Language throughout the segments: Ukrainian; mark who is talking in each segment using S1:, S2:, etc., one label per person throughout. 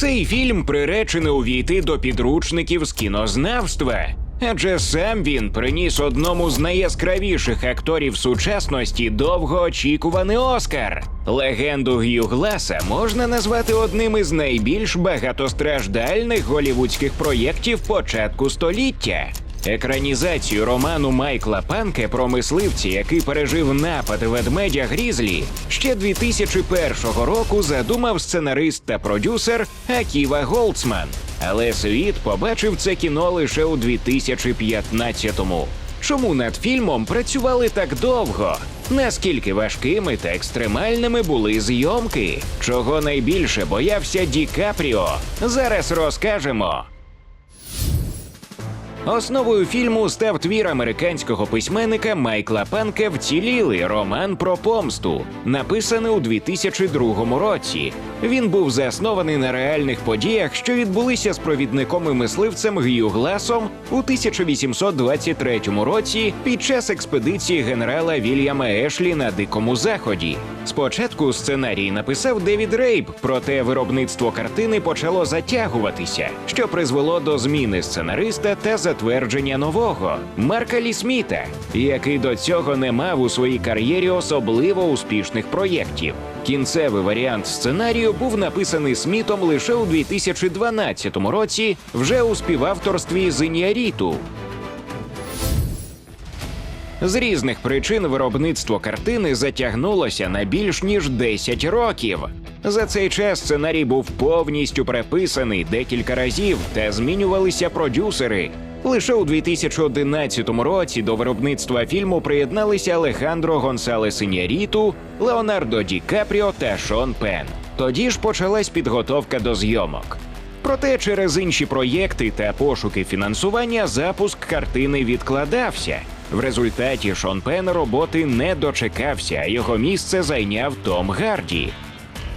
S1: Цей фільм приречений увійти до підручників з кінознавства. Адже сам він приніс одному з найяскравіших акторів сучасності довгоочікуваний Оскар. Легенду Г'ю Гласа можна назвати одним із найбільш багатостраждальних голівудських проєктів початку століття. Екранізацію роману Майкла Панке про мисливці, який пережив напад ведмедя Грізлі, ще 2001 року задумав сценарист та продюсер Аківа Голдсман. Але світ побачив це кіно лише у 2015-му. Чому над фільмом працювали так довго? Наскільки важкими та екстремальними були зйомки? Чого найбільше боявся Ді Капріо? Зараз розкажемо. Основою фільму став твір американського письменника Майкла Панке «Вціліли. Роман про помсту, написаний у 2002 році. Він був заснований на реальних подіях, що відбулися з провідником і мисливцем Г'ю Гласом у 1823 році під час експедиції генерала Вільяма Ешлі на Дикому Заході. Спочатку сценарій написав Девід Рейб, проте виробництво картини почало затягуватися, що призвело до зміни сценариста та затвердження нового Марка Лі Сміта, який до цього не мав у своїй кар'єрі особливо успішних проєктів. Кінцевий варіант сценарію був написаний Смітом лише у 2012 році, вже у співавторстві з Ін'яріту. З різних причин виробництво картини затягнулося на більш ніж 10 років. За цей час сценарій був повністю переписаний декілька разів та змінювалися продюсери. Лише у 2011 році до виробництва фільму приєдналися Алехандро Гонсалес Іняріту, Леонардо Ді Капріо та Шон Пен. Тоді ж почалась підготовка до зйомок. Проте через інші проєкти та пошуки фінансування запуск картини відкладався. В результаті Шон Пен роботи не дочекався, його місце зайняв Том Гарді.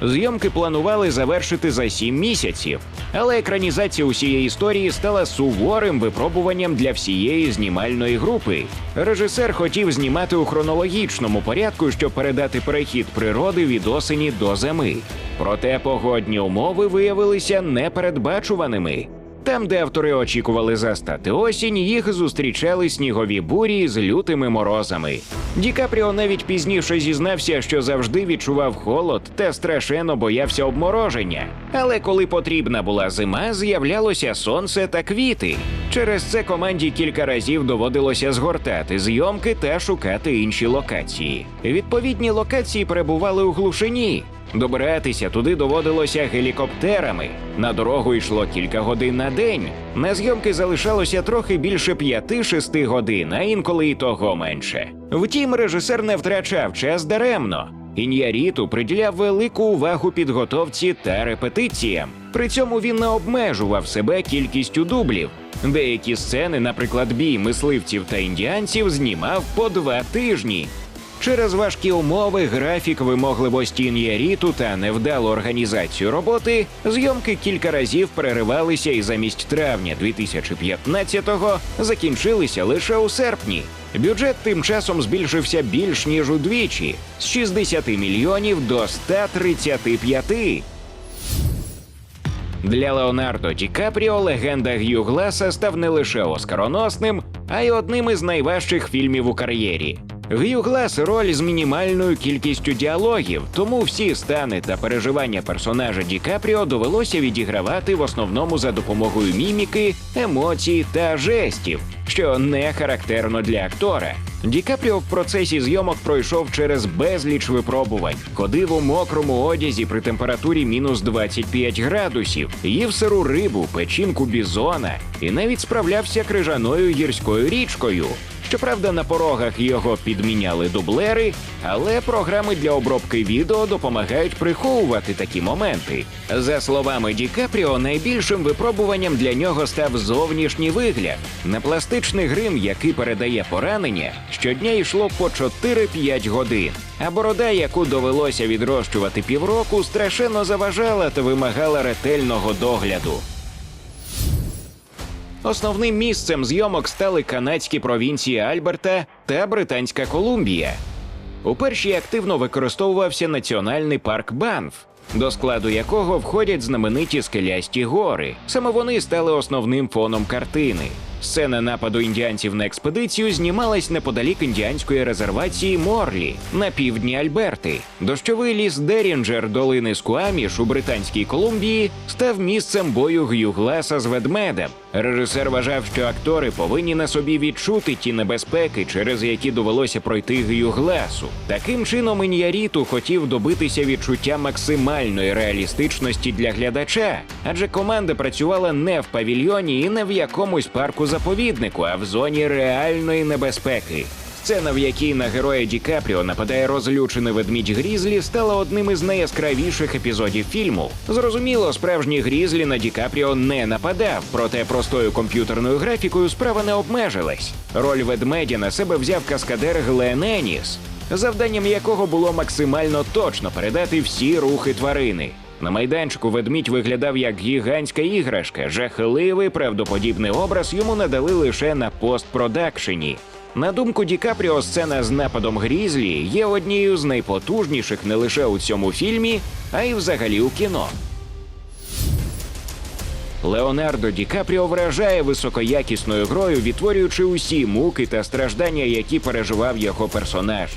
S1: Зйомки планували завершити за сім місяців, але екранізація усієї історії стала суворим випробуванням для всієї знімальної групи. Режисер хотів знімати у хронологічному порядку, щоб передати перехід природи від осені до зими. Проте погодні умови виявилися непередбачуваними. Там, де автори очікували застати осінь, їх зустрічали снігові бурі з лютими морозами. Ді Капріо навіть пізніше зізнався, що завжди відчував холод та страшенно боявся обмороження. Але коли потрібна була зима, з'являлося сонце та квіти. Через це команді кілька разів доводилося згортати зйомки та шукати інші локації. Відповідні локації перебували у глушині. Добиратися туди доводилося гелікоптерами. На дорогу йшло кілька годин на день. На зйомки залишалося трохи більше 5-6 годин, а інколи і того менше. Втім, режисер не втрачав час даремно. Ін'яріту приділяв велику увагу підготовці та репетиціям. При цьому він не обмежував себе кількістю дублів. Деякі сцени, наприклад, бій мисливців та індіанців, знімав по два тижні. Через важкі умови, графік вимогливості ін'яріту та невдалу організацію роботи, зйомки кілька разів переривалися і замість травня 2015-го закінчилися лише у серпні. Бюджет тим часом збільшився більш ніж удвічі з 60 мільйонів до 135. Для Леонардо Ді Капріо легенда Г'ю Гласа став не лише оскароносним, а й одним із найважчих фільмів у кар'єрі. Глас роль з мінімальною кількістю діалогів, тому всі стани та переживання персонажа Ді Капріо довелося відігравати в основному за допомогою міміки, емоцій та жестів, що не характерно для актора. Ді Капріо в процесі зйомок пройшов через безліч випробувань, ходив у мокрому одязі при температурі мінус 25 градусів, їв сиру рибу, печінку бізона і навіть справлявся крижаною гірською річкою. Щоправда, на порогах його підміняли дублери, але програми для обробки відео допомагають приховувати такі моменти. За словами Ді Капріо, найбільшим випробуванням для нього став зовнішній вигляд. На пластичний грим, який передає поранення, щодня йшло по 4-5 годин. А борода, яку довелося відрощувати півроку, страшенно заважала та вимагала ретельного догляду. Основним місцем зйомок стали канадські провінції Альберта та Британська Колумбія. У першій активно використовувався національний парк Банф. до складу якого входять знамениті скелясті гори. Саме вони стали основним фоном картини. Сцена нападу індіанців на експедицію знімалась неподалік індіанської резервації Морлі на півдні Альберти. Дощовий ліс Дерінджер долини Скуаміш у Британській Колумбії став місцем бою Г'ю Гласа з ведмедем. Режисер вважав, що актори повинні на собі відчути ті небезпеки, через які довелося пройти Г'ю Гласу. Таким чином Ін'яріту хотів добитися відчуття максимальної реалістичності для глядача, адже команда працювала не в павільйоні і не в якомусь парку заповіднику, а в зоні реальної небезпеки. Сцена, в якій на героя Ді Капріо нападає розлючений ведмідь Грізлі, стала одним із найяскравіших епізодів фільму. Зрозуміло, справжній Грізлі на Ді Капріо не нападав, проте простою комп'ютерною графікою справа не обмежилась. Роль ведмедя на себе взяв каскадер Глен Еніс, завданням якого було максимально точно передати всі рухи тварини. На майданчику ведмідь виглядав як гігантська іграшка. Жахливий правдоподібний образ йому надали лише на постпродакшені. На думку Ді Капріо, сцена з нападом Грізлі є однією з найпотужніших не лише у цьому фільмі, а й взагалі у кіно. Леонардо Ді Капріо вражає високоякісною грою, відтворюючи усі муки та страждання, які переживав його персонаж.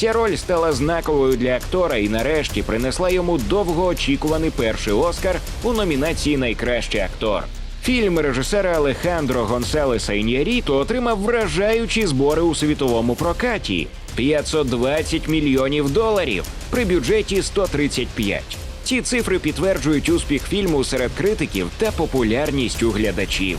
S1: Ця роль стала знаковою для актора і нарешті принесла йому довгоочікуваний перший Оскар у номінації Найкращий актор. Фільм режисера Алехандро Гонсалеса Ін'яріто отримав вражаючі збори у світовому прокаті 520 мільйонів доларів при бюджеті 135. Ці цифри підтверджують успіх фільму серед критиків та популярність у глядачів.